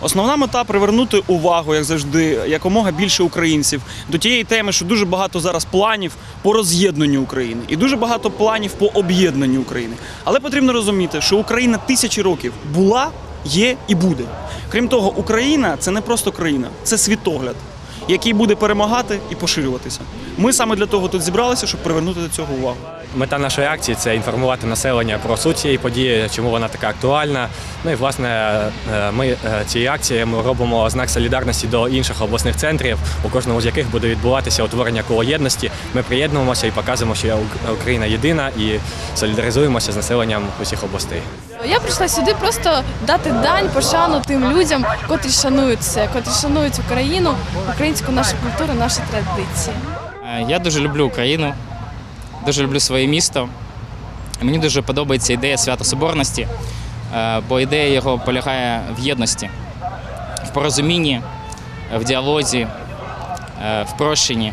Основна мета привернути увагу, як завжди, якомога більше українців до тієї теми, що дуже багато зараз планів по роз'єднанню України і дуже багато планів по об'єднанню України. Але потрібно розуміти, що Україна тисячі років була, є і буде. Крім того, Україна це не просто країна, це світогляд, який буде перемагати і поширюватися. Ми саме для того тут зібралися, щоб привернути до цього увагу. Мета нашої акції це інформувати населення про суть цієї події, чому вона така актуальна. Ну і власне е, ми е, цією акцією робимо знак солідарності до інших обласних центрів, у кожному з яких буде відбуватися утворення коло єдності. Ми приєднуємося і показуємо, що Ук- Україна єдина і солідаризуємося з населенням усіх областей. Я прийшла сюди просто дати дань, пошану тим людям, котрі шанують це, котрі шанують Україну, українську нашу культуру, наші традиції. Е, Я дуже люблю Україну, дуже люблю своє місто. Мені дуже подобається ідея свята Соборності, е, бо ідея його полягає в єдності, в порозумінні, в діалозі, е, в прощенні,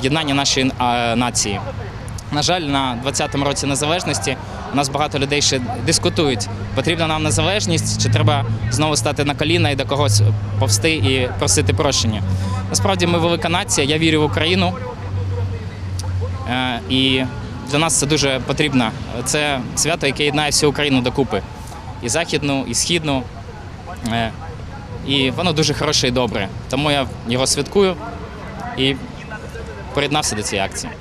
в єднанні нашої нації. На жаль, на 20-му році незалежності у нас багато людей ще дискутують, потрібна нам незалежність, чи треба знову стати на коліна і до когось повсти і просити прощення. Насправді ми велика нація, я вірю в Україну. Е, І для нас це дуже потрібно. Це свято, яке єднає всю Україну докупи. І західну, і східну. Е, І воно дуже хороше і добре. Тому я його святкую і приєднався до цієї акції.